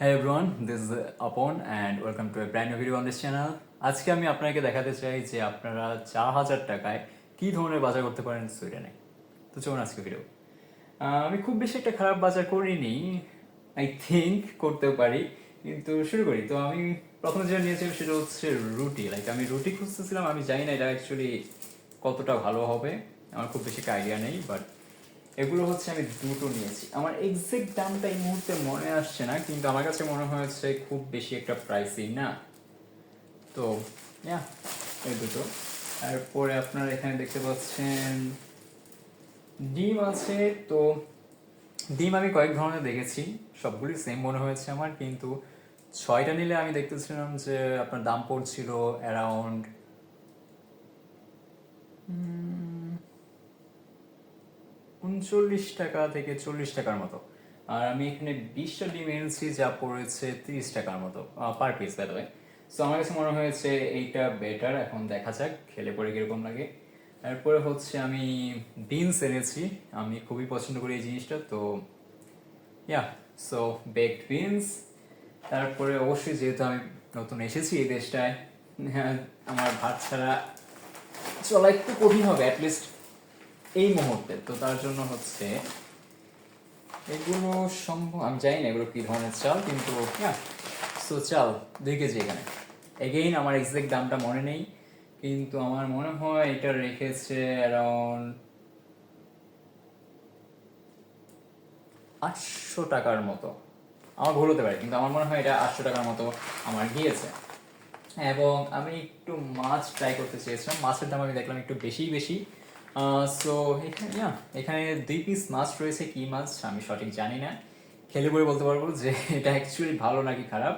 হ্যাঁ everyone this is Apon and welcome to a brand video on this channel আজকে আমি আপনাকে দেখাতে চাই যে আপনারা চার হাজার টাকায় কী ধরনের বাজার করতে পারেন সুইডেনে। তো চলুন আজকে ভিডিও আমি খুব বেশি একটা খারাপ বাজার করিনি। আই থিঙ্ক করতেও পারি, কিন্তু শুরু করি। তো আমি প্রথমে যেটা নিয়েছিলাম সেটা হচ্ছে রুটি। লাইক আমি রুটি খুঁজতেছিলাম, আমি জানি না এটা অ্যাকচুয়ালি কতটা ভালো হবে। আমার খুব বেশি একটা আইডিয়া নেই বাট এগুলো হচ্ছে আমি দুটো নিয়েছি। আমার এক্সাক্ট দামটা এই মুহূর্তে মনে আসছে না, কিন্তু আমার কাছে মনে হয়েছে খুব বেশি একটা প্রাইসই না। তো ইয়া এই দুটো। তারপরে আপনারা এখানে দেখতে পাচ্ছেন, ডিম আছে, তো ডিম আমি কয়েক ধরনের দেখেছি, সবগুলি সেম মনে হয়েছে আমার, কিন্তু ছয়টা নিলে আমি দেখতেছিলাম যে আপনার দাম পড়ছিল অ্যারাউন্ড উনচল্লিশ টাকা থেকে চল্লিশ টাকার মতো। আর আমি এখানে বিশটা ডিম এনেছি যা পড়েছে তিরিশ টাকার মতো পার পিস বাই সো আমার কাছে মনে হয়েছে এইটা বেটার এখন দেখা যাক খেলে পরে কীরকম লাগে। তারপরে হচ্ছে আমি বিনস এনেছি আমি খুবই পছন্দ করি এই জিনিসটা তো ইয়া সো বেকড বিনস তারপরে অবশ্যই যেহেতু আমি নতুন এসেছি এই দেশটায় হ্যাঁ, আমার ভাত ছাড়া চলা একটু কঠিন হবে অ্যাটলিস্ট এই মুহূর্তে, তো তার জন্য হচ্ছে এগুলো সম্ভব আমি জানি না এগুলো কি ধরনের চাল, কিন্তু হ্যাঁ সো চাল কেজি এখানে। এগেইন আমার এক্সাক্ট দামটা মনে নেই, কিন্তু আমার মনে হয় এটা রেখেছে অ্যারাউন্ড আটশো টাকার মতো। আমার ভুল হতে পারে, কিন্তু আমার মনে হয় এটা আটশো টাকার মতো আমার গিয়েছে। এবং আমি একটু মাছ ট্রাই করতে চেয়েছিলাম, মাছের দাম আমি দেখলাম একটু বেশি বেশি। সো এখানে না এখানে দুই পিস মাছ রয়েছে, কি মাছ আমি সঠিক জানি না। খেলে বলে বলতে পারব যে, এটা অ্যাকচুয়ালি ভালো নাকি খারাপ?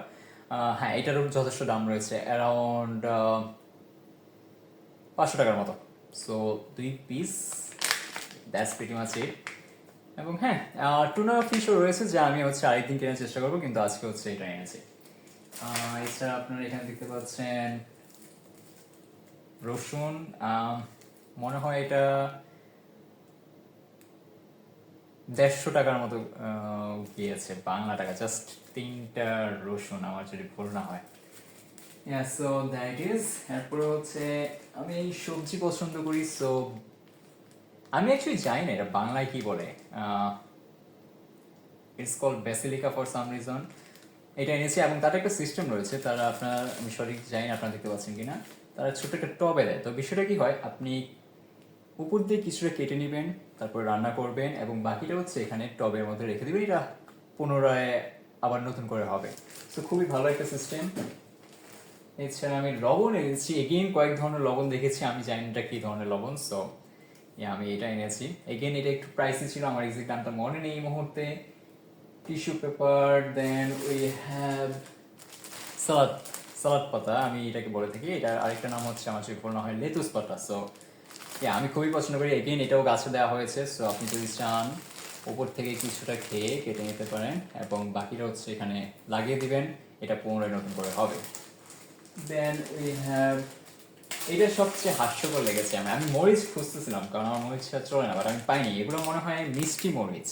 হ্যাঁ এটারও যথেষ্ট দাম রয়েছে অ্যারাউন্ড পাঁচশো টাকার মতো। সো দুই পিস দ্যাটস প্রিটি মাছ এবং হ্যাঁ টুনা ফিশও রয়েছে যা আমি হচ্ছে আরেকদিন কেনার চেষ্টা করব, কিন্তু আজকে হচ্ছে এটা এনেছি। এছাড়া আপনারা এখানে দেখতে পাচ্ছেন রসুন মনে হয় এটা দেড়শো টাকার মতো গিয়েছে, বাংলা টাকা জাস্ট তিনটা রসুন আমার যদি ভুল না হয়। সো দ্যাট ইজ এরপরে হচ্ছে, আমি এই সবজি পছন্দ করি সো আমি অ্যাকচুয়ালি জানি না এটা বাংলায় কি বলে। It's call basilica for some reason এটা এনেছি এবং তার একটা সিস্টেম রয়েছে, তারা আপনার, আমি সঠিক জানি না আপনারা দেখতে পাচ্ছেন কিনা। তারা ছোট একটা টবে দেয়। তো বিষয়টা কি হয়, আপনি উপর দিয়ে কিছুটা কেটে নেবেন, তারপর রান্না করবেন এবং বাকিটা হচ্ছে এখানে টবের মধ্যে রেখে দেবেন। এটা পুনরায় আবার নতুন করে হবে। তো খুবই ভালো একটা সিস্টেম এছাড়া আমি লবণ এনেছি। এগেইন কয়েক ধরনের লবণ দেখেছি। আমি জানি এটা কী ধরনের লবণ সো আমি এটা এনেছি। এগেইন এটা একটু প্রাইসি ছিল। আমার এক্সাক্ট দামটা মনে নেই এই মুহূর্তে। Tissue paper then we have salad salad পাতা। আমি এটাকে বলে থাকি। এটা আরেকটা নাম হচ্ছে, আমার ভুল না হয় লেতুস পাতা সো আমি খুবই পছন্দ করি। এগেন এটাও গাছে দেওয়া হয়েছে সো আপনি যদি চান উপর থেকে কিছুটা খেয়ে কেটে নিতে পারেন, এবং বাকিটা হচ্ছে এখানে লাগিয়ে দিবেন, এটা পুনরায় নতুন করে হবে। দেন উই হ্যাভ এটা সবচেয়ে হাস্যকর লেগেছে আমি আমি মরিচ খুঁজতেছিলাম, কারণ আমার মরিচটা চলে না বাট আমি পাইনি। এগুলো মনে হয় মিষ্টি মরিচ।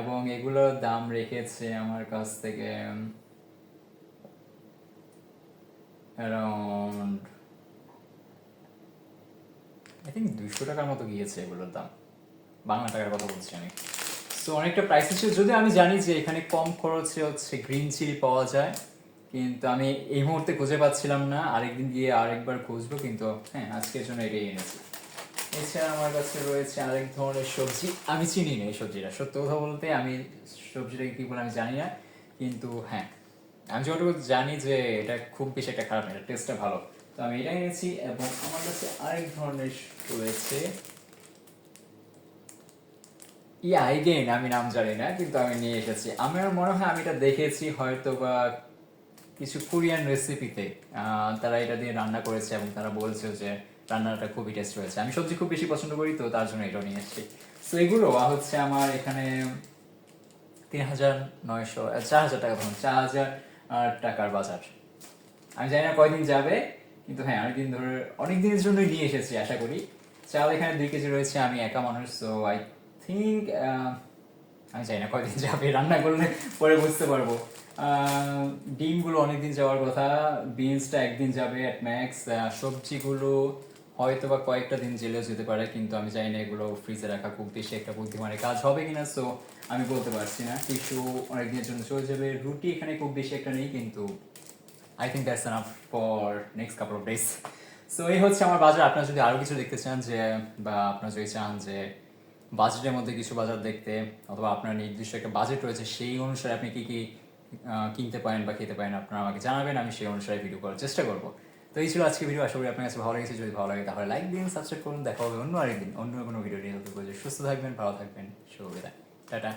এবং এগুলোর দাম রেখেছে আমার কাছ থেকে অ্যারাউন্ড আই থিঙ্ক দুইশো টাকার মতো গিয়েছে এগুলোর দাম। বাংলা টাকার কথা বলছি আমি। সো অনেকটা প্রাইস ছিল যদিও আমি জানি যে এখানে কম খরচে হচ্ছে গ্রিন চিলি পাওয়া যায়, কিন্তু আমি এই মুহূর্তে খুঁজে পাচ্ছিলাম না। আরেকদিন গিয়ে আরেকবার খুঁজবো, কিন্তু হ্যাঁ আজকের জন্য এটাই এনেছি। এছাড়া আমার কাছে রয়েছে আরেক ধরনের সবজি। আমি চিনি না এই সবজিটা। সত্য কথা বলতে আমি সবজিটা কি বলে আমি জানি না, কিন্তু হ্যাঁ। আমি যতটুকু জানি যে এটা খুব বেশি একটা খারাপ না, এটা টেস্টটা ভালো। তো আমি এটা এনেছি এবং আমার কাছে আরেক ধরনের রয়েছে। ইয়া এগেইন আমি নাম জানি না, কিন্তু আমি নিয়ে এসেছি। আমার মনে হয় আমি এটা দেখেছি হয়তো বা কিছু কোরিয়ান রেসিপিতে তারা এটা দিয়ে রান্না করেছে এবং তারা বলছে যে রান্নাটা খুবই টেস্ট হয়েছে। আমি সবজি খুব বেশি পছন্দ করি, তো তার জন্য এটা নিয়ে এসেছি। তো এগুলো হচ্ছে আমার এখানে তিন হাজার নয়শো, চার হাজার টাকা চার হাজার টাকার বাজার। আমি জানি না কয়দিন যাবে। কিন্তু হ্যাঁ অনেকদিন ধরে অনেক দিনের জন্যই নিয়ে এসেছি, আশা করি। চাল এখানে দুই কেজি রয়েছে, আমি একা মানুষ সো আই থিঙ্ক আমি জানি না কয়দিন যাবে, রান্না করলে পরে বুঝতে পারব। ডিমগুলো অনেকদিন যাওয়ার কথা, বিনসটা একদিন যাবে অ্যাট ম্যাক্স সবজিগুলো হয়তো বা কয়েকটা দিন জেলেও যেতে পারে, কিন্তু আমি জানি না এগুলো ফ্রিজে রাখা খুব বেশি একটা বুদ্ধিমানের কাজ হবে কিনা সো আমি বলতে পারছি না। টিস্যু অনেকদিনের জন্য চলে যাবে, রুটি এখানে খুব বেশি একটা নেই, কিন্তু I think that's enough for next couple of days so এই হচ্ছে আমার বাজার। আপনারা যদি আরও কিছু দেখতে চান যে, বা আপনারা যদি চান যে, বাজেটের মধ্যে কিছু বাজার দেখতে, অথবা আপনার নির্দিষ্ট একটা বাজেট রয়েছে, সেই অনুসারে আপনি কি কি কিনতে পারেন বা খেতে পারেন, আপনারা আমাকে জানাবেন, আমি সেই অনুসারে ভিডিও করার চেষ্টা করব। তো এই ছিল আজকে ভিডিও আশা করি আপনার কাছে ভালো লেগেছে। যদি ভালো লাগে, তাহলে লাইক দিন সাবস্ক্রাইব করুন। দেখা হবে অন্য আরেকদিন। অন্য কোনো ভিডিও নিয়ে। সুস্থ থাকবেন, ভালো থাকবেন। শুভ টাটা।